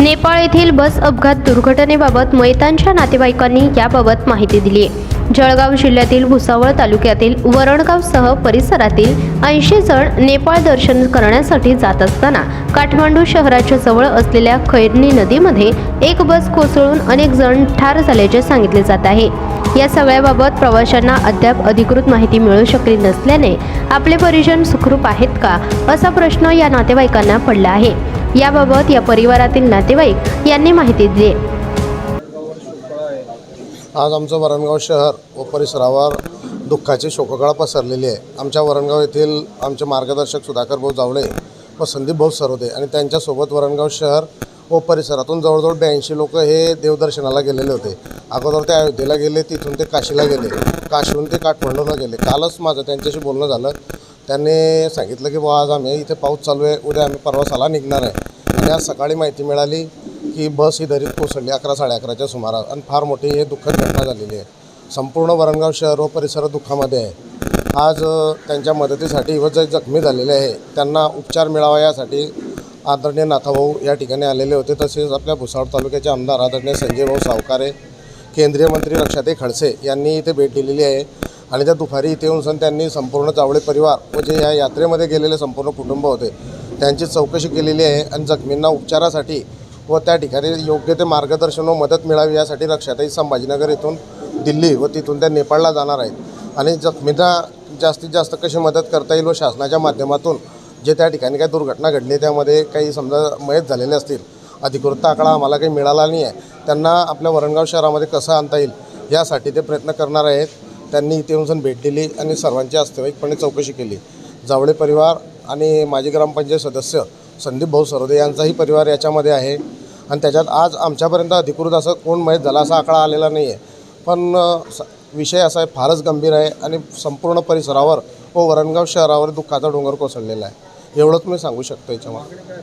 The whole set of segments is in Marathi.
नेपाळ येथील बस अपघात दुर्घटनेबाबत मैतांच्या नातेवाईकांनी याबाबत माहिती दिली आहे जळगाव जिल्ह्यातील भुसावळ तालुक्यातील वरणगावसह परिसरातील ऐंशी जण नेपाळ दर्शन करण्यासाठी जात असताना काठमांडू शहराच्या जवळ असलेल्या खैरनी नदीमध्ये एक बस कोसळून अनेक जण ठार झाल्याचे सांगितले जात आहे. या सगळ्याबाबत प्रवाशांना अद्याप अधिकृत माहिती मिळू शकली नसल्याने आपले परिजन सुखरूप आहेत का असा प्रश्न या नातेवाईकांना पडला आहे. याबाबत या परिवारातील नातेवाईक यांनी माहिती दिली. आज आमचं वरणगाव शहर व परिसरावर दुःखाची शोककळा पसरलेली आहे. आमच्या वरणगाव येथील आमचे मार्गदर्शक सुधाकर भाऊ जावळे व संदीप भाऊ सरोदे आणि त्यांच्यासोबत वरणगाव शहर व परिसरातून जवळजवळ ब्याऐंशी लोक हे देवदर्शनाला गेलेले होते. अगोदर ते अयोध्येला गेले तिथून ते काशीला गेले. काशीहून ते काठमांडूला गेले. कालच माझं त्यांच्याशी बोलणं झालं. त्यांनी सांगितलं की बुवा आज आम्ही इथे पाऊस चालू आहे उद्या आम्ही प्रवासाला निघणार आहे. आणि आज सकाळी माहिती मिळाली की बस ही दरीत कोसळली अकरा साडे अकराच्या सुमारास. आणि फार मोठी हे दुःखद घटना झालेली आहे. संपूर्ण वरणगाव शहर व परिसर दुःखामध्ये आहे. आज त्यांच्या मदतीसाठी व जे जखमी झालेले आहे त्यांना उपचार मिळावा यासाठी आदरणीय नाथाभाऊ या ठिकाणी आलेले होते. तसेच आपल्या भुसावळ तालुक्याचे आमदार आदरणीय संजय भाऊ सावकारे केंद्रीय मंत्री रक्षाताई खडसे यांनी इथे भेट दिलेली आहे. आणि त्या दुपारी इथे येऊन सन त्यांनी संपूर्ण जावळे परिवार व जे या यात्रेमध्ये गेलेले संपूर्ण कुटुंब होते. त्यांची चौकशी केलेली आहे आणि जखमींना उपचारासाठी व त्या ठिकाणी योग्य ते मार्गदर्शन व मदत मिळावी यासाठी रक्षाताई संभाजीनगर येथून दिल्ली व तिथून त्या नेपाळला जाणार आहेत. आणि जखमींना जास्तीत जास्त कशी मदत करता येईल व शासनाच्या माध्यमातून जे त्या ठिकाणी काही दुर्घटना घडली त्यामध्ये काही समजा मयत झालेले असतील अधिकृत आकडा आम्हाला काही मिळाला नाही आहे त्यांना आपल्या वरणगाव शहरामध्ये कसं आणता येईल यासाठी ते प्रयत्न करणार आहेत. त्यांनी इथे येऊन भेट दिली आणि सर्वांची वास्तविकपणे चौकशी केली. जावळे परिवार आणि माजी ग्रामपंचायत सदस्य संदीप भाऊ सरोदे यांचाही परिवार याच्यामध्ये आहे. आणि त्याच्यात आज आमच्यापर्यंत अधिकृत असं कोण माहीत झाला असा आकडा आलेला नाही आहे पण स- विषय असा आहे फारच गंभीर आहे आणि संपूर्ण परिसरावर व वरणगाव शहरावर दुःखाचा डोंगर कोसळलेला आहे. एवढंच मी सांगू शकतो याच्यामध्ये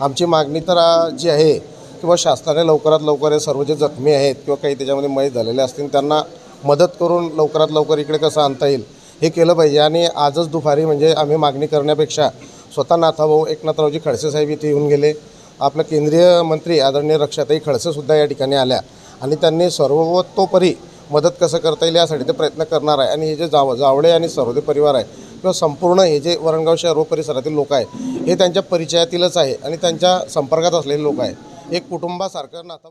आमची मागणी तर जी आहे किंवा शासनाने लवकरात लवकर हे सर्व जे जखमी आहेत किंवा काही त्याच्यामध्ये मयत झालेले असतील त्यांना मदत करून लवकरात लवकर इकडे कसं आणता येईल हे केलं पाहिजे. आणि आजच दुपारी म्हणजे आम्ही मागणी करण्यापेक्षा स्वतः नाथाभाऊ एकनाथरावजी खडसे साहेब इथे येऊन गेले. आपलं केंद्रीय मंत्री आदरणीय रक्षाताई खडसेसुद्धा या ठिकाणी आल्या. आणि त्यांनी सर्वतोपरी मदत कसं करता येईल यासाठी ते प्रयत्न करणार आहे. आणि हे जे जाव जावळे आणि सरोदे परिवार आहे किंवा संपूर्ण हे जे वरणगाव शहर व परिसरातील लोक आहे हे त्यांच्या परिचयातीलच आहे आणि त्यांच्या संपर्कात असलेले लोक आहे एक कुटुंबासारखं नाता